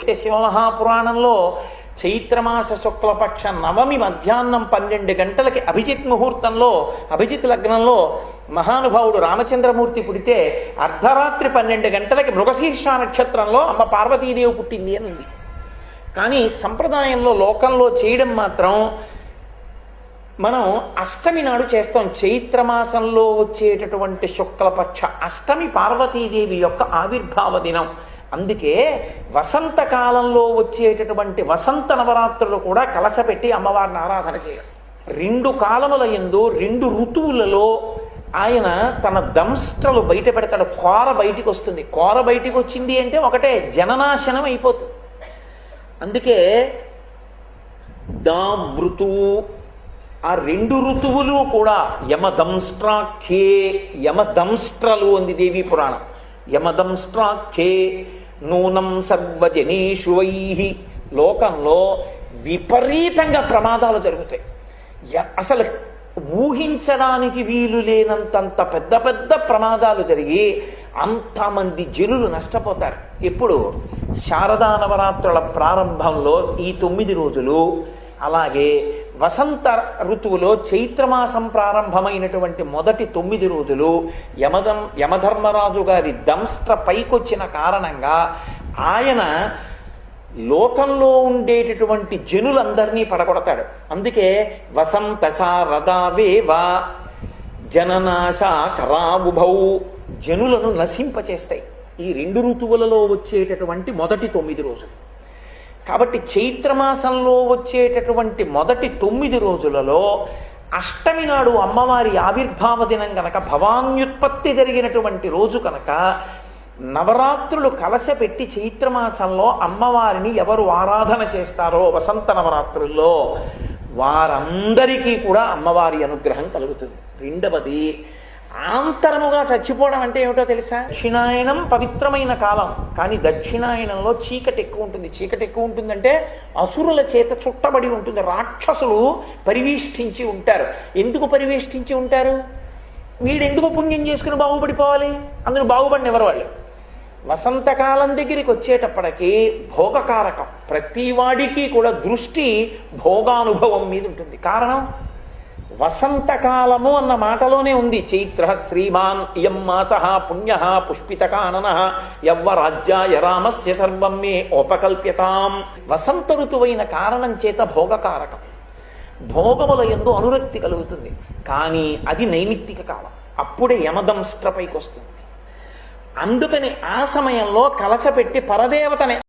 అయితే శివమహాపురాణంలో చైత్రమాస శుక్లపక్ష నవమి మధ్యాహ్నం పన్నెండు గంటలకి అభిజిత్ ముహూర్తంలో అభిజిత్ లగ్నంలో మహానుభావుడు రామచంద్రమూర్తి పుడితే అర్ధరాత్రి పన్నెండు గంటలకి మృగశీర్ష నక్షత్రంలో అమ్మ పార్వతీదేవి పుట్టింది అని ఉంది కానీ సంప్రదాయంలో లోకంలో చేయడం మాత్రం మనం అష్టమి నాడు చేస్తాం చైత్రమాసంలో వచ్చేటటువంటి శుక్లపక్ష అష్టమి పార్వతీదేవి యొక్క ఆవిర్భావ దినం అందుకే వసంతకాలంలో వచ్చేటటువంటి వసంత నవరాత్రులు కూడా కలసపెట్టి అమ్మవారిని ఆరాధన చేయడం రెండు కాలముల ఎందు రెండు ఋతువులలో ఆయన తన దంస్ట్రలు బయట పెడతాడు. కోర బయటికి వస్తుంది. కోర బయటికి వచ్చింది అంటే ఒకటే జననాశనం అయిపోతుంది. అందుకే దావృతువు ఆ రెండు ఋతువులు కూడా యమదంస్ట్రాఖ్యే యమదంస్ట్రలు అంది దేవీ పురాణం. యమదంస్ట్రాఖ్యే నూనం సర్వజనీషు వై లోకంలో విపరీతంగా ప్రమాదాలు జరుగుతాయి. అసలు ఊహించడానికి వీలు లేనంతంత పెద్ద పెద్ద ప్రమాదాలు జరిగి అంతమంది జనులు నష్టపోతారు. ఎప్పుడు శారదా నవరాత్రుల ప్రారంభంలో ఈ తొమ్మిది రోజులు అలాగే వసంత ఋతువులో చైత్రమాసం ప్రారంభమైనటువంటి మొదటి తొమ్మిది రోజులు యమదం యమధర్మరాజు గారి దంస్త్ర పైకొచ్చిన కారణంగా ఆయన లోకంలో ఉండేటటువంటి జనులందరినీ పడగొడతాడు. అందుకే వసంత శారదావేవ జననాశ కరావుభౌ జనులను నశింపచేస్తాయి. ఈ రెండు ఋతువులలో వచ్చేటటువంటి మొదటి తొమ్మిది రోజులు. కాబట్టి చైత్రమాసంలో వచ్చేటటువంటి మొదటి తొమ్మిది రోజులలో అష్టమి నాడు అమ్మవారి ఆవిర్భావ దినం కనుక భవాన్యుత్పత్తి జరిగినటువంటి రోజు కనుక నవరాత్రులు కలశపెట్టి చైత్రమాసంలో అమ్మవారిని ఎవరు ఆరాధన చేస్తారో వసంత నవరాత్రుల్లో వారందరికీ కూడా అమ్మవారి అనుగ్రహం కలుగుతుంది. రెండవది ఆంతరముగా చచ్చిపోవడం అంటే ఏమిటో తెలుసా? దక్షిణాయనం పవిత్రమైన కాలం. కానీ దక్షిణాయనంలో చీకటి ఎక్కువ ఉంటుంది. చీకటి ఎక్కువ ఉంటుందంటే అసురుల చేత చుట్టబడి ఉంటుంది. రాక్షసులు పరివేష్టించి ఉంటారు. ఎందుకు పరివేష్టించి ఉంటారు? వీడు ఎందుకు పుణ్యం చేసుకుని బాగుపడిపోవాలి? అందులో బాగుపడిన ఎవరు వాళ్ళు? వసంతకాలం దగ్గరికి వచ్చేటప్పటికి భోగకారకం. ప్రతివాడికి కూడా దృష్టి భోగానుభవం మీద ఉంటుంది. కారణం? వసంతకాలము అన్న మాటలోనే ఉంది. చైత్ర శ్రీమాన్ ఇయం మాస పుణ్య పుష్పితకానన యవ్వరాజ్యాయ రామస్య సర్వం మే ఉపకల్ప్యతాం. వసంత ఋతువైన కారణం చేత భోగకారకం. భోగముల ఎందు అనురక్తి కలుగుతుంది. కానీ అది నైమిత్తిక కాలం. అప్పుడే యమదంస్ట్రపైకి వస్తుంది అందుకని ఆ సమయంలో కలచపెట్టి పరదేవతని